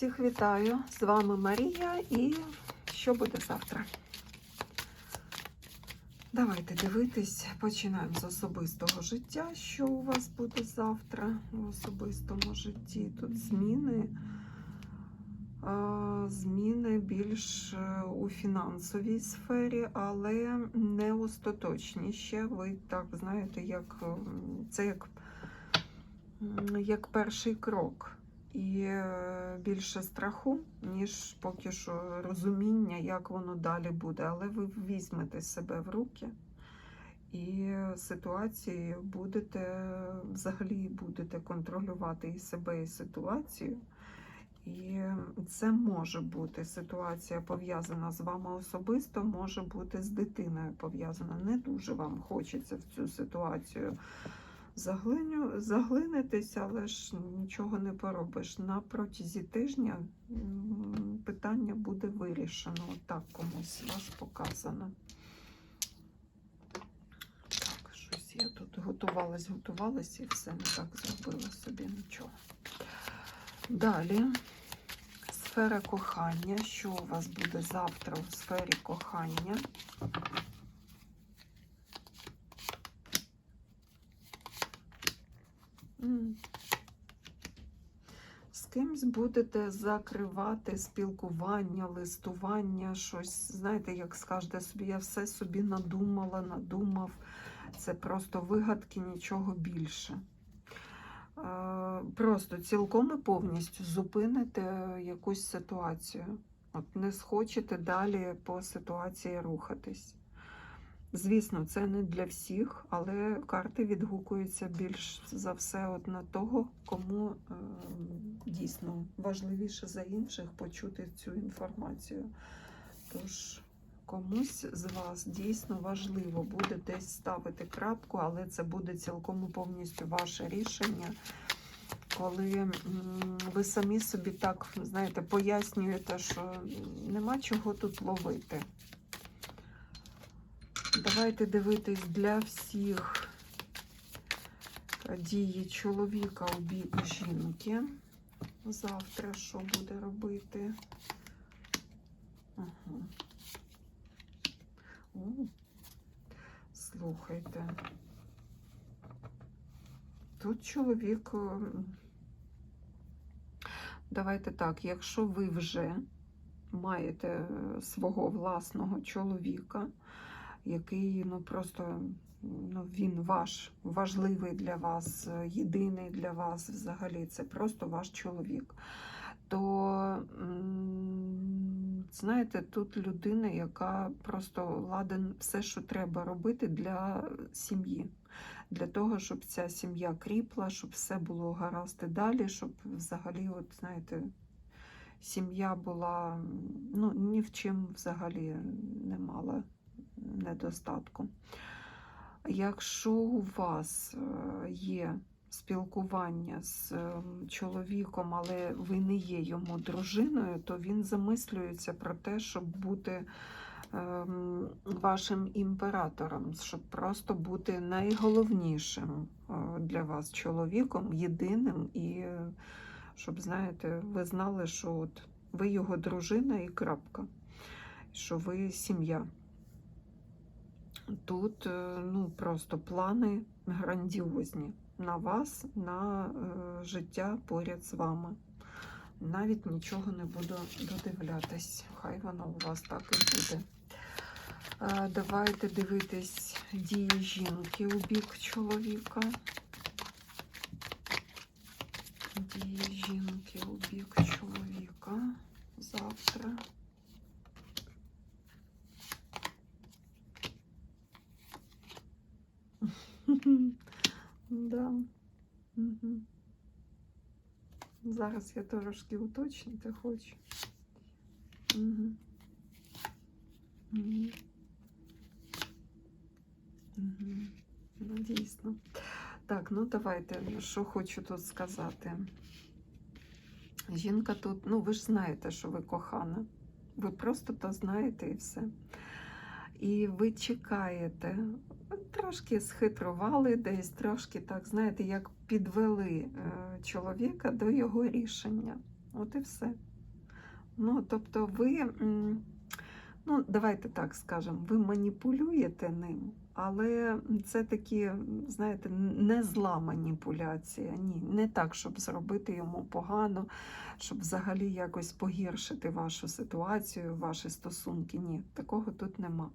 Всіх вітаю! З вами Марія і що буде завтра? Давайте дивитись, починаємо з особистого життя. Що у вас буде завтра в особистому житті? Тут зміни, зміни більш е, у фінансовій сфері, але не остаточні ще. Ви так знаєте, як це як, як перший крок. І е, більше страху, ніж поки що розуміння, як воно далі буде. Але ви візьмете себе в руки і ситуації будете взагалі будете контролювати і себе, і ситуацію. І це може бути ситуація пов'язана з вами особисто, може бути з дитиною пов'язана. Не дуже вам хочеться в цю ситуацію заглиню, заглинитися, але ж нічого не поробиш. На протязі тижня питання буде вирішено. Так комусь вас показано. Так, щось я тут готувалась, готувалась і все не так зробила собі нічого. Далі. Сфера кохання. Що у вас буде завтра у сфері кохання? Кимсь будете закривати спілкування, листування, щось, знаєте, як скажете собі, я все собі надумала, надумав. Це просто вигадки, нічого більше. Е, Просто цілком і повністю зупините якусь ситуацію. От не схочете далі по ситуації рухатись. Звісно, це не для всіх, але карти відгукуються більш за все от на того, кому е, дійсно важливіше за інших почути цю інформацію. Тож комусь з вас дійсно важливо буде десь ставити крапку, але це буде цілком повністю ваше рішення. Коли ви самі собі так, знаєте, пояснюєте, що нема чого тут ловити. Давайте дивитись для всіх дії чоловіка у бік жінки. Завтра що буде робити? Ага. О, слухайте. Тут чоловік. ем, Давайте так, якщо ви вже маєте е, свого власного чоловіка, який ну просто ну, він ваш важливий для вас, єдиний для вас взагалі, це просто ваш чоловік. То знаєте, тут людина, яка просто ладен все, що треба робити для сім'ї, для того, щоб ця сім'я кріпла, щоб все було гаразд і далі, щоб взагалі, от знаєте, сім'я була ну, ні в чим взагалі не мала недостатку. Якщо у вас е, є спілкування з е, чоловіком, але ви не є йому дружиною, то він замислюється про те, щоб бути ем, вашим імператором, щоб просто бути найголовнішим е, для вас чоловіком, єдиним, і е, щоб, знаєте, ви знали, що от ви його дружина і крапка, що ви сім'я. Тут е, ну, просто плани грандіозні на вас, на е, життя поряд з вами. Навіть нічого не буду додивлятись. Хай воно у вас так і буде. Е, Давайте дивитись дії жінки у бік чоловіка. Дії жінки у бік чоловіка завтра. Да. Угу. Зараз я трошки уточнити хочу. Угу. Угу. Угу. Ну, дійсно. Так, ну давайте, що хочу тут сказати. Жінка тут, ну ви ж знаєте, що ви кохана. Ви просто то знаєте і все. І ви чекаєте, трошки схитрували десь, трошки так, знаєте, як підвели е, чоловіка до його рішення. От і все. Ну, тобто, ви, ну, давайте так скажемо, ви маніпулюєте ним, але це такі, знаєте, не зла маніпуляція. Ні, не так, щоб зробити йому погано, щоб взагалі якось погіршити вашу ситуацію, ваші стосунки. Ні, такого тут нема.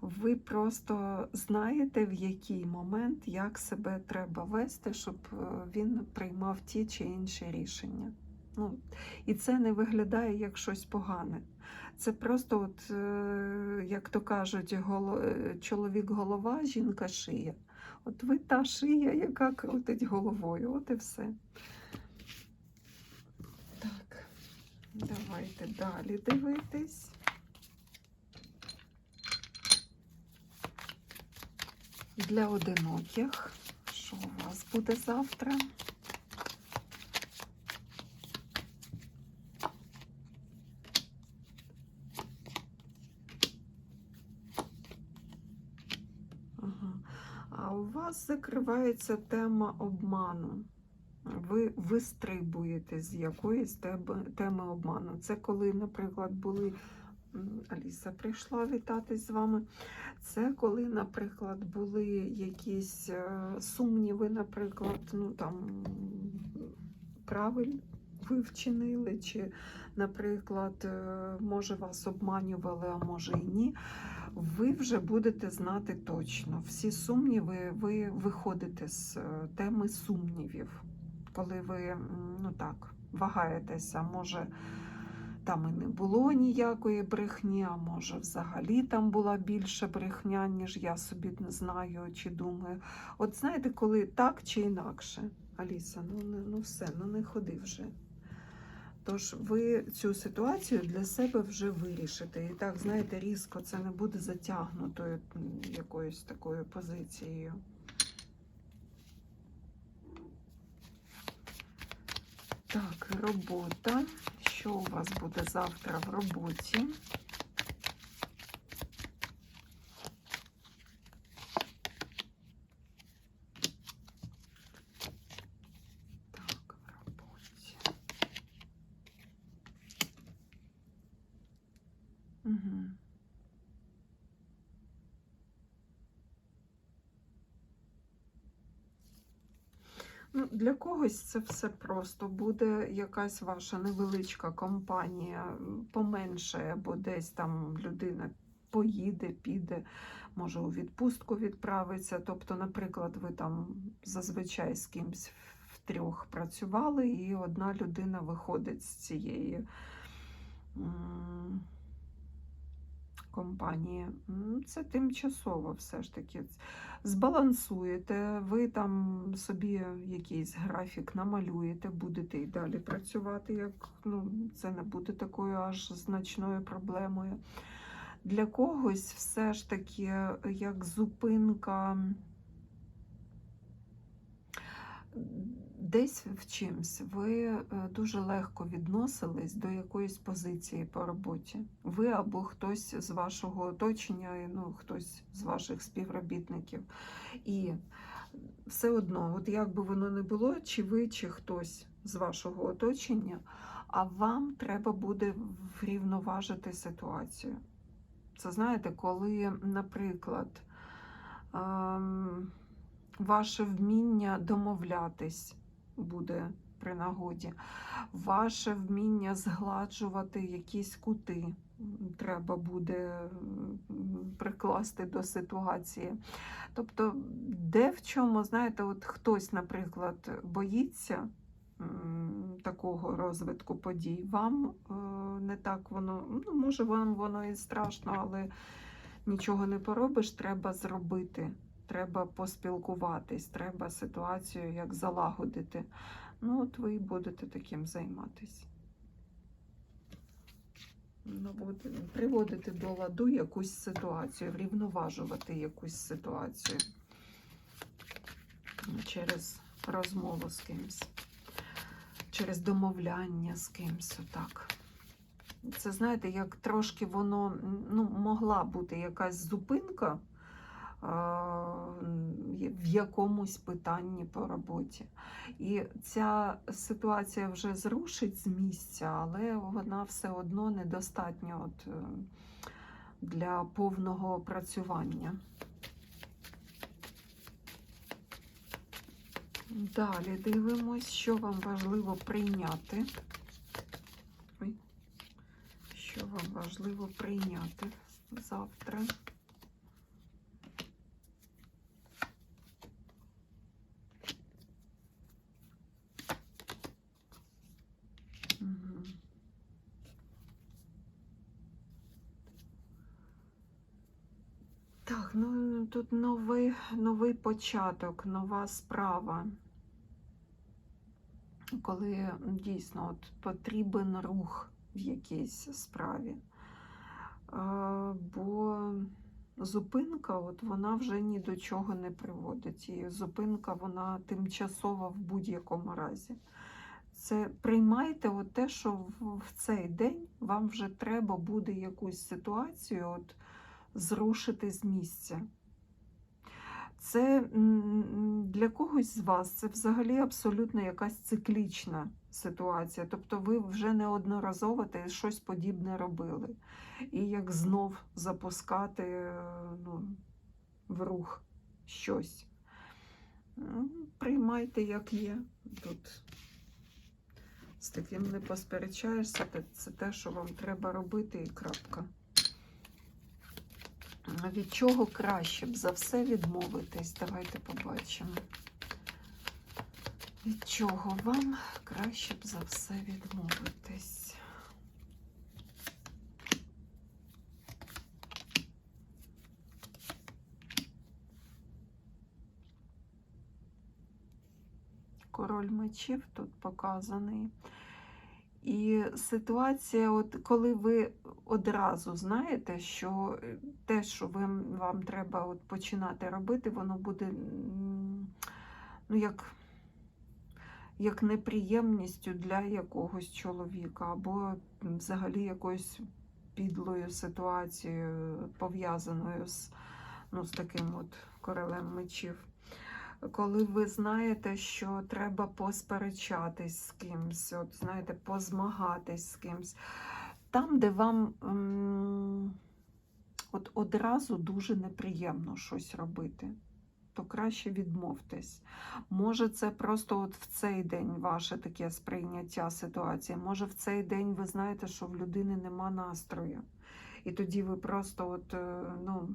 Ви просто знаєте, в який момент як себе треба вести, щоб е, він приймав ті чи інші рішення. Ну, і це не виглядає як щось погане. Це просто, от, е, як то кажуть, е, чоловік голова, жінка шия. От ви та шия, яка крутить головою, от і все. Так, давайте далі дивитись. Для одиноких, що у вас буде завтра? Ага. Вас закривається тема обману. Ви вистрибуєте з якоїсь теми обману. Це коли, наприклад, були. Аліса прийшла вітатись з вами. Це коли, наприклад, були якісь е, сумніви, наприклад, ну там правиль ви вчинили, чи, наприклад, е, може вас обманювали, а може і ні. Ви вже будете знати точно. Всі сумніви, ви виходите з е, теми сумнівів, коли ви ну так, вагаєтеся, може. Там і не було ніякої брехні, а може взагалі там була більше брехня, ніж я собі не знаю чи думаю. От знаєте, коли так чи інакше, Аліса, ну, не- ну все, ну не ходи вже. Тож ви цю ситуацію для себе вже вирішите. І так, знаєте, різко це не буде затягнутою якоюсь такою позицією. Так, робота. Що у вас буде завтра в роботі? Когось це все просто. Буде якась ваша невеличка компанія, поменше, або десь там людина поїде, піде, може у відпустку відправиться. Тобто, наприклад, ви там зазвичай з кимсь втрьох працювали, і одна людина виходить з цієї. Компанії. Це тимчасово все ж таки збалансуєте, ви там собі якийсь графік намалюєте, будете і далі працювати, як ну, це не буде такою аж значною проблемою. Для когось все ж таки як зупинка десь в чимсь. Ви е, дуже легко відносились до якоїсь позиції по роботі. Ви або хтось з вашого оточення, ну, хтось з ваших співробітників. І все одно, от як би воно не було, чи ви, чи хтось з вашого оточення, а вам треба буде врівноважити ситуацію. Це знаєте, коли, наприклад, ем, ваше вміння домовлятись буде при нагоді, ваше вміння згладжувати якісь кути треба буде прикласти до ситуації. Тобто, де в чому, знаєте, от хтось, наприклад, боїться такого розвитку подій, вам е, не так воно, ну, може, вам воно і страшно, але нічого не поробиш, треба зробити. Треба поспілкуватись, треба ситуацію як залагодити. Ну, от ви і будете таким займатися. Наводи- Приводити до ладу якусь ситуацію, врівноважувати якусь ситуацію через розмову з кимсь, через домовляння з кимсь. Отак. Це знаєте, як трошки воно ну, могла бути якась зупинка в якомусь питанні по роботі. І ця ситуація вже зрушить з місця, але вона все одно недостатня от, е, для повного опрацювання. Далі дивимось, що вам важливо прийняти. Що вам важливо прийняти завтра. Ну тут новий, новий початок, нова справа. Коли дійсно от потрібен рух в якійсь справі. Бо зупинка, от вона вже ні до чого не приводить. І зупинка вона тимчасова в будь-якому разі. Це приймайте от те, що в цей день вам вже треба буде якусь ситуацію от, зрушити з місця. Це для когось з вас це взагалі абсолютно якась циклічна ситуація. Тобто ви вже неодноразово те щось подібне робили. І як знов запускати ну, в рух щось. М, Приймайте, як є. Тут з таким не посперечаєшся, це те, що вам треба робити, і крапка. Від чого краще б за все відмовитись? Давайте побачимо. Від чого вам краще б за все відмовитись? Король мечів тут показаний. І ситуація, от коли ви одразу знаєте, що е, те, що ви, вам треба от починати робити, воно буде ну, як, як неприємністю для якогось чоловіка, або взагалі якоюсь підлою ситуацією, пов'язаною з, ну, з таким от королем мечів коли ви знаєте, що треба посперечатись з кимсь, от знаєте, позмагатись з кимсь. Там, де вам от одразу дуже неприємно щось робити, то краще відмовтесь. Може, це просто от в цей день ваше таке сприйняття ситуації. Може, в цей день ви знаєте, що в людини нема настрою. І тоді ви просто от, е, ну,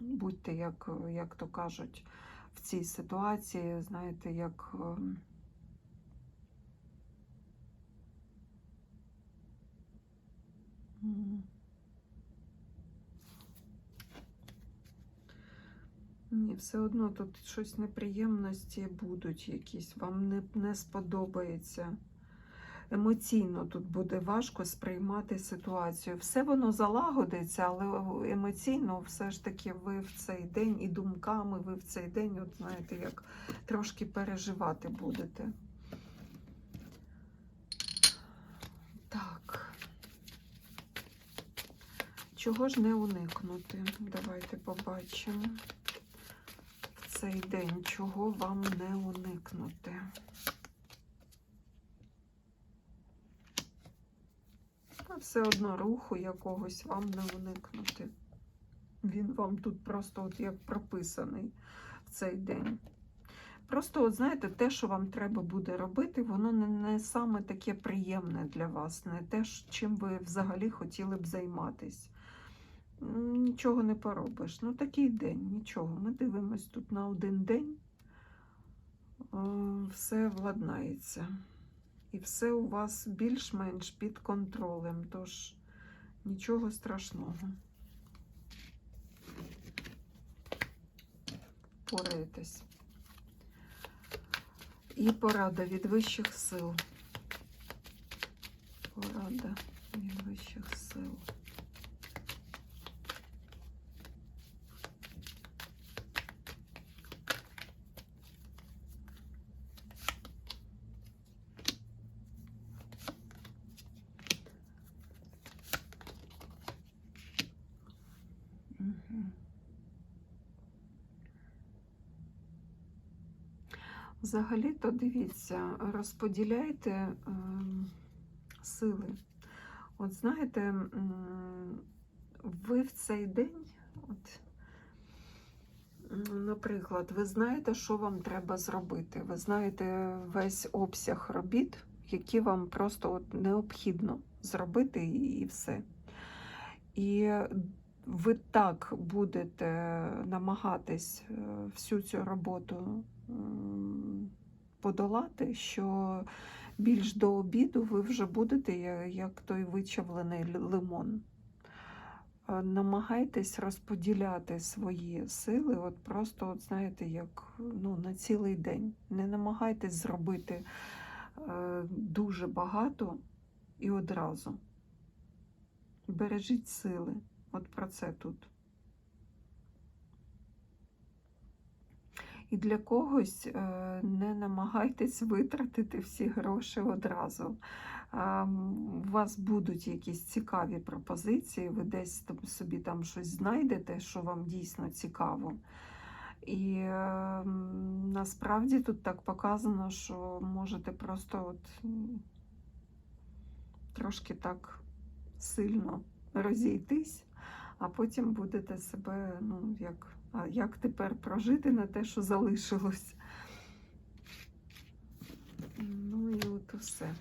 будьте, як, як то кажуть, в цій ситуації, знаєте, як. ем. Ні, все одно тут щось неприємності будуть якісь, вам не, не сподобається. Емоційно тут буде важко сприймати ситуацію. Все воно залагодиться, але емоційно все ж таки ви в цей день і думками ви в цей день, от знаєте, як трошки переживати будете. Так. Чого ж не уникнути? Давайте побачимо в цей день, чого вам не уникнути. Все одно руху якогось вам не уникнути. Він вам тут просто от як прописаний в цей день. Просто, от знаєте, те, що вам треба буде робити, воно не, не саме таке приємне для вас, не те, чим ви взагалі хотіли б займатись. Нічого не поробиш. Ну, такий день, нічого. Ми дивимось тут на один день, все владнається. І все у вас більш-менш під контролем, тож нічого страшного. Пораєтесь. І порада від вищих сил. Порада від вищих сил. Взагалі-то дивіться, розподіляйте ем, сили. От знаєте, м, ви в цей день, от, наприклад, ви знаєте, що вам треба зробити. Ви знаєте весь обсяг робіт, які вам просто от необхідно зробити, і, і все. І ви так будете намагатись е, всю цю роботу подолати, що більш до обіду ви вже будете як той вичавлений лимон. Намагайтесь розподіляти свої сили, от просто, от знаєте, як ну, на цілий день. Не намагайтесь зробити е, дуже багато і одразу. Бережіть сили. От про це тут. І для когось е, не намагайтесь витратити всі гроші одразу. У вас будуть якісь цікаві пропозиції, ви десь собі там щось знайдете, що вам дійсно цікаво. І е, насправді тут так показано, що можете просто от, трошки так сильно розійтись, а потім будете себе, ну, як, а як тепер прожити на те, що залишилось. Ну і от все.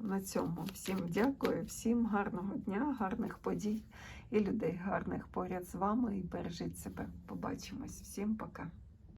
На цьому всім дякую, всім гарного дня, гарних подій і людей гарних поряд з вами. І бережіть себе. Побачимось. Всім пока.